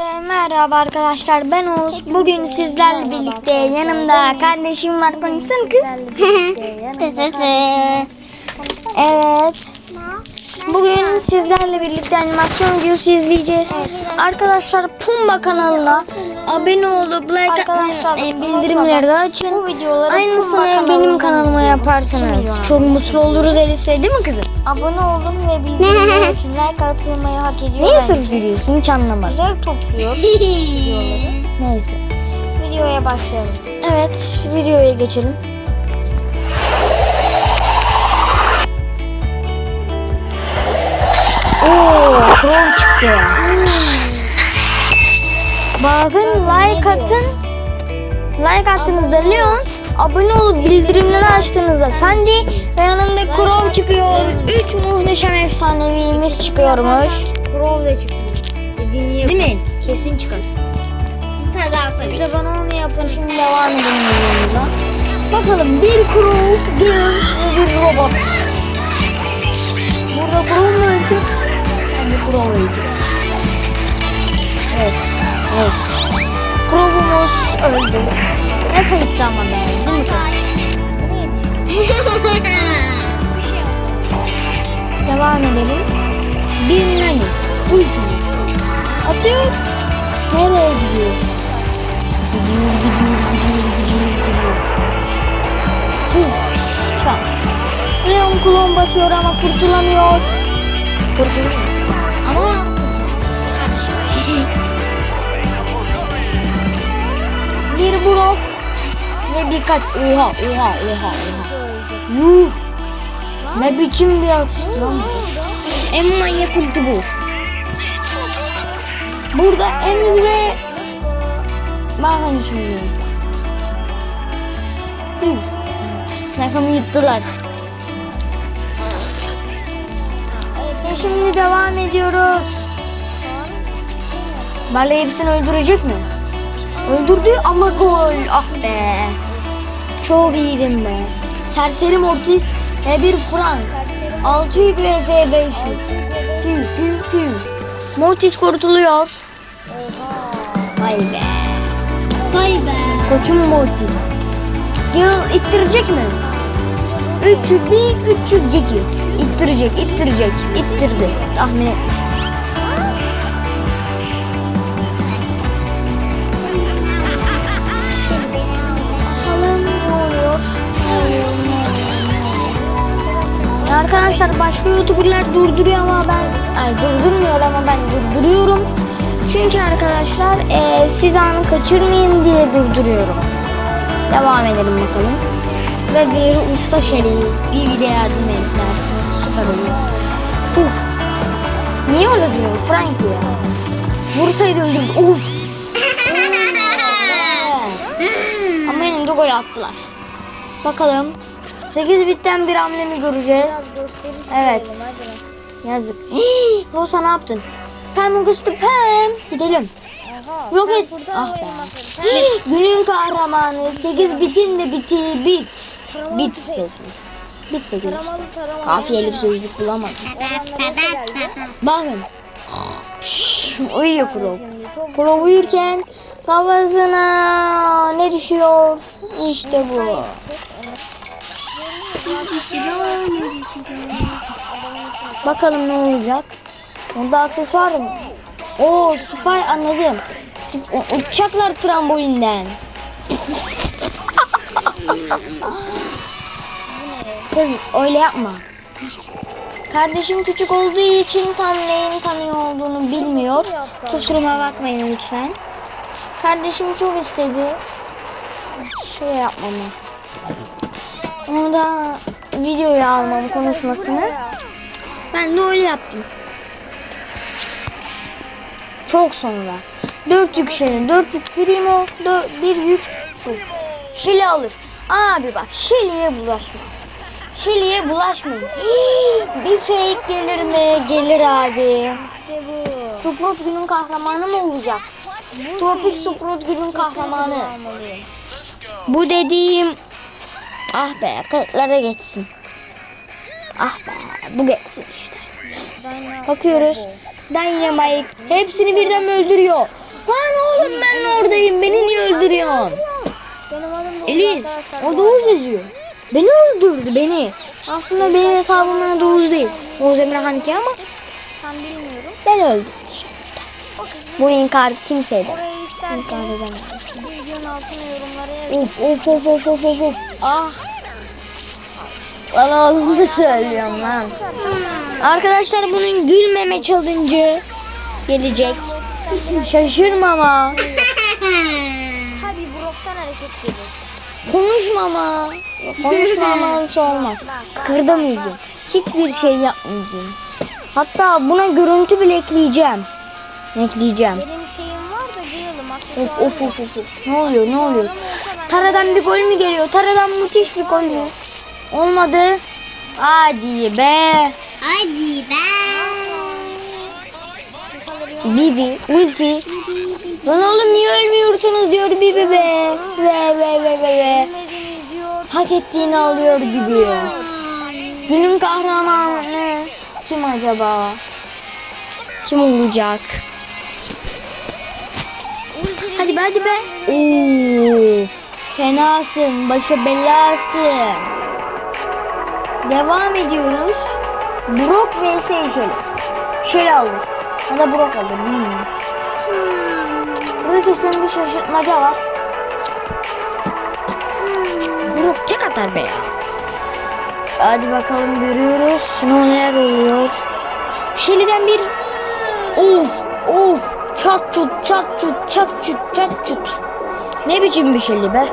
Ee, Merhaba arkadaşlar ben Oğuz. Bugün sizlerle birlikte yanımda kardeşim var konuşsana kız. evet. Bugün sizlerle birlikte animasyon videosu izleyeceğiz. Arkadaşlar Pumba kanalına abone olup like e, bildirimleri de açın. Bu videoları Aynısını benim kanalıma yaparsanız çok mutlu oluruz Elise değil mi kızım? Abone olun ve bildirimleri açın. Like atılmayı hak ediyor. Niye sırf gülüyorsun hiç anlamadım. Güzel topluyor videoları. Neyse. Videoya başlayalım. Evet videoya geçelim. Oo, Crow çıktı. Bakın like atın. Like attığınızda Leon, abone olup bildirimleri açtığınızda Sandy ve yanında Crow çıkıyor. Üç muhteşem efsanevimiz çıkıyormuş. Crow da çıkıyor. Dediğini. Değil mi? Kesin çıkar. Siz de bana onu yapın. Şimdi devam edelim videomuza. Bakalım bir Crow, bir bir robot. Burada Crow mu öldü? Bence Crow öldü. Evet. Evet. Crow'umuz öldü. Ne sayıktı ama be. Değil mi? Devam edelim. Bir nani. Ulti. Atıyor. Nereye gidiyor? Gidiyor, gidiyor, gidiyor, gidiyor, gidiyor. Puf. Çat. Leon klon basıyor ama kurtulamıyor. Kurtulamıyor. Bir Brock ve birkaç oha oha oha oha. Yuh. Ne biçim bir atıştır ama. En manyak ulti bu. Burada Emz ve Bakın şimdi. Nakamı yuttular. Ve şimdi devam ediyoruz. Barley hepsini öldürecek mi? Öldürdü ama gol. Ah be. Çok iyiydim be. Serseri Mortis ve bir Frank. 6 yük vs 5 yük. Tüh tüh tüh. Mortis kurtuluyor. Vay be. Vay be. Koçum Mortis. Yıl ittirecek mi? Üç yük değil, üç yük ceki. İttirecek, ittirecek, ittirdi. Tahmin etmiş. Ya Arkadaşlar başka youtuberlar durduruyor ama ben ay durdurmuyor ama ben durduruyorum. Çünkü arkadaşlar eee, siz anı kaçırmayın diye durduruyorum. Devam edelim bakalım. Ve bir usta şeriği bir video yardım edersiniz. Süper olur. Uf. Niye öyle duruyor Frankie ya? Vursaydı öldüm. Uf. Ama de gol attılar. Bakalım. 8 bitten bir hamle mi göreceğiz? Evet. Yazık. Hii, Rosa ne yaptın? Pem Gustu Pem. Gidelim. Yok et. Ah be. Hii, Günün kahramanı 8 bitin de biti bit. Bit 8. Bit 8 işte. Kafiyeli bir sözlük bulamadım. Bakın. Uyuyor Kuro. Kuro uyurken kafasına ne düşüyor? İşte bu. Bakalım ne olacak. Burada aksesuar mı? Oo spy anladım. Sp- u- Uçacaklar trambolinden. Kız öyle yapma. Kardeşim küçük olduğu için tam neyin tanıyor olduğunu bilmiyor. Kusuruma bakmayın lütfen. Kardeşim çok istedi. Şey yapmamı. Onu da videoya almam konuşmasını. Ben de öyle yaptım. Çok sonra. Dört yük şeyin. Dört yük primo. Dört, bir yük bu. Şili alır. Abi bak Şili'ye bulaşma. Şili'ye bulaşmayın. Bir fake gelir mi? Gelir abi. İşte bu. Suprot günün kahramanı mı olacak? Tropik Suprot günün kahramanı. Bu dediğim ah be kayıtlara geçsin. Ah be bu geçsin işte. Ben Bakıyoruz. Dynamite hepsini birden öldürüyor? Lan oğlum ben oradayım. Beni niye öldürüyorsun? Eliz orada Oğuz yazıyor. Beni öldürdü beni. Aslında benim hesabımın adı Oğuz değil. Oğuz Emre Hanki ama Tam bilmiyorum. ben öldüm. Bu inkar kimseydi. orayı isterseniz videonun altına yorumlara yazın. Of of of of of of. Ah. Lan oğlum da söylüyorum lan. Arkadaşlar bunun gülmeme challenge'ı gelecek. Şaşırma ama. Tabi Brock'tan hareket gelir. Konuşma ama. Konuşma ama olmaz. Kırdım iyice. Hiçbir şey yapmayacağım. Hatta buna görüntü bile ekleyeceğim. Ekleyeceğim. Benim şeyim var da diyelim Of of of of. Ne oluyor ne oluyor? Taradan bir gol mü geliyor? Taradan müthiş bir gol mü? Olmadı. Hadi be. Hadi be. Bibi, ulti. Lan oğlum niye ölmüyorsunuz diyor Bibi be. Ve ve ve ve ve. Hak ettiğini alıyor gibi. Günün kahramanı kim acaba? Kim olacak? Hadi be hadi be. Oo, fenasın, başa belasın. Devam ediyoruz. Brock vs şöyle. Şöyle alır. Ya da Brock alır bilmiyorum. Burada kesin bir şaşırtmaca var. Brock tek atar be ya. Hadi bakalım görüyoruz. Neler oluyor. Shelly'den bir of of çat çut çat çut çat çut çat çut. Ne biçim bir Shelly be.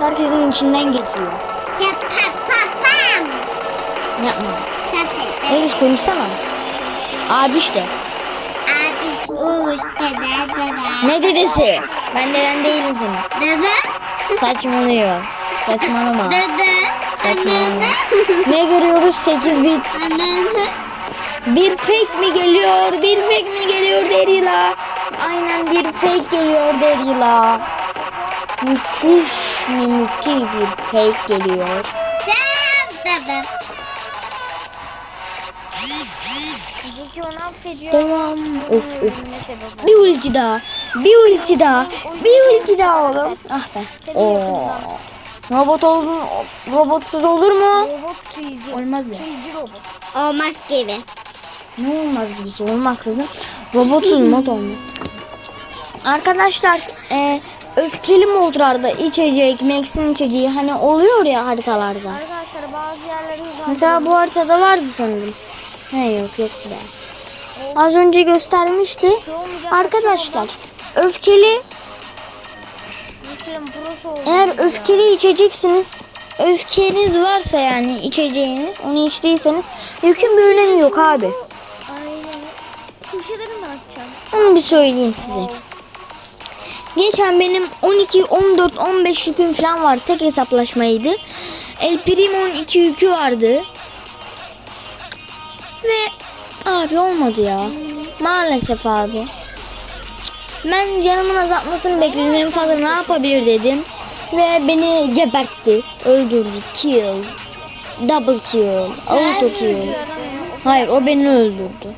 Herkesin içinden geçiyor. Yapma. Melis konuşsana. Abi işte. Abi uç dede dede. Ne dedesi? Ben deden değilim senin. Dede. Saçmalıyor. Saçmalama. Dede. Saçmalama. ne görüyoruz? 8 bit. Bir fake mi geliyor? Bir fake mi geliyor Derila? Aynen bir fake geliyor Derila. Müthiş mi müthiş bir fake geliyor. Dede. Zeki onu affediyor. Devam. Of of. Bir ulti daha. Bir ulti daha. Bir ulti daha oğlum. Ah be. Oo. Robot oldun. Robotsuz olur mu? Robot tüyücü. Olmaz ya. Tüyücü robot. Olmaz gibi. Ne olmaz gibisi olmaz kızım. Robotsuz mod olmuyor. Arkadaşlar e, öfkeli modlarda içecek, Max'in içeceği hani oluyor ya haritalarda. Arkadaşlar bazı yerleri hızlandırıyor. Mesela bu haritada vardı sanırım. He yok yok be. Az önce göstermişti. Arkadaşlar öfkeli eğer öfkeli içeceksiniz öfkeniz varsa yani içeceğini onu içtiyseniz yükün bir önemi yok abi. Onu bir söyleyeyim size. Geçen benim 12, 14, 15 yüküm falan var. Tek hesaplaşmaydı. El Primo'nun 2 yükü vardı. Abi olmadı ya. Maalesef abi. Ben canımın azaltmasını bekledim. En fazla ne yapabilir dedim. Ve beni gebertti. Öldürdü. Kill. Double kill. Auto kill. Hayır o beni öldürdü.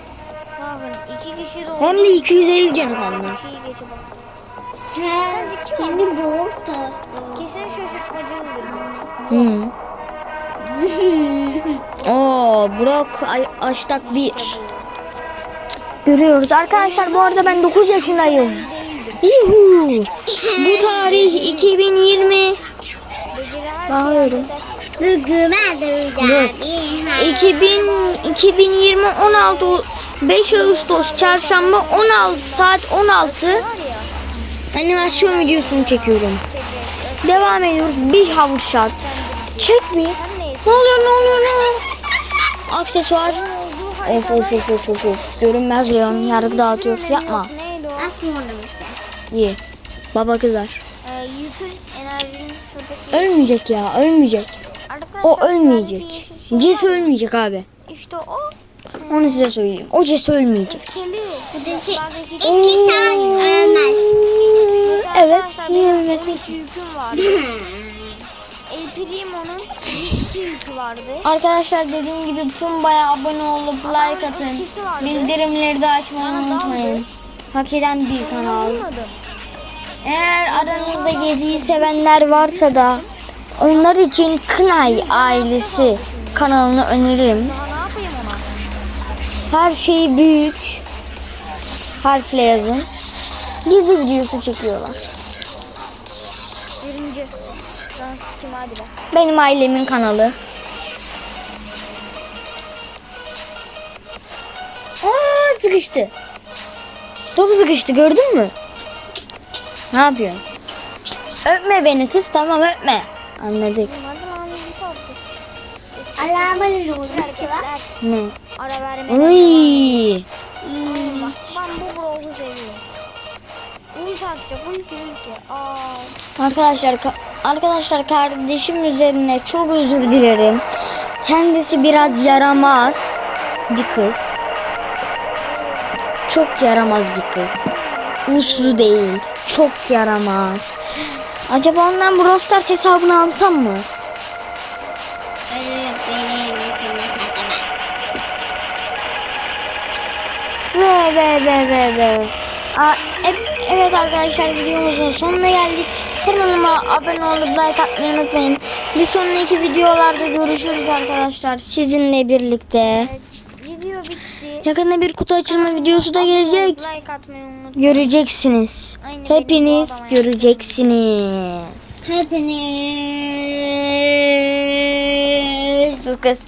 Hem de 250 canı kaldı. Sen seni boğur tastı. Kesin şaşırtmacılıdır bu. Oo, Brock Aştak 1. Görüyoruz arkadaşlar bu arada ben 9 yaşındayım. Yuhu. Bu tarih 2020. Beceri her Bağırıyorum. Bugün Dur. 2000 2020 16 5 Ağustos çarşamba 16 saat 16 Var ya. animasyon videosunu çekiyorum. Devam ediyoruz. Bir havuç şart. Çek bir. Ne oluyor ne oluyor ne oluyor? Aksesuar. Of of of of of of. Görünmez Leon yargı dağıtıyor. Yapma. İyi. Baba kızar. Ölmeyecek ya ölmeyecek. O ölmeyecek. Jess ölmeyecek abi. İşte o Onu size söyleyeyim. O Jess ölmeyecek. Mesela Evet. Niye ölmesin? 12 bir iki yükü vardı. Arkadaşlar dediğim gibi Pumba'ya abone olup like Adamın atın. öfkesi vardı. Bildirimleri de açmayı Bana daldı. unutmayın. Hak eden bir kanal. Eğer aranızda geziyi sevenler varsa da onlar için Kınay ailesi kanalını öneririm. Her şeyi büyük harfle yazın. Gezi videosu çekiyorlar. Birinci. Kim. Benim ailemin kanalı. Aa sıkıştı. Top sıkıştı gördün mü? Ne yapıyorsun? Öpme beni kız tamam öpme. Anladık. Hareketler. Ne? Ara verme. Uy. Bak ben bu brogu seviyorum. Ulti atacak ulti ulti. Aa. Arkadaşlar ka- arkadaşlar kardeşim üzerine çok özür dilerim. Kendisi biraz yaramaz bir kız. Çok yaramaz bir kız. Uslu değil. Çok yaramaz. Acaba ondan Brawl Stars hesabını alsam mı? Ve ve ve ve ve. E- evet arkadaşlar videomuzun sonuna geldik. Kanalıma abone olup like atmayı unutmayın. Bir sonraki videolarda görüşürüz arkadaşlar sizinle birlikte. Evet, video bitti. Yakında bir kutu açılma videosu da gelecek. Like atmayı unutmayın. Göreceksiniz. Aynı Hepiniz göreceksiniz. Hepiniz. Sus kız.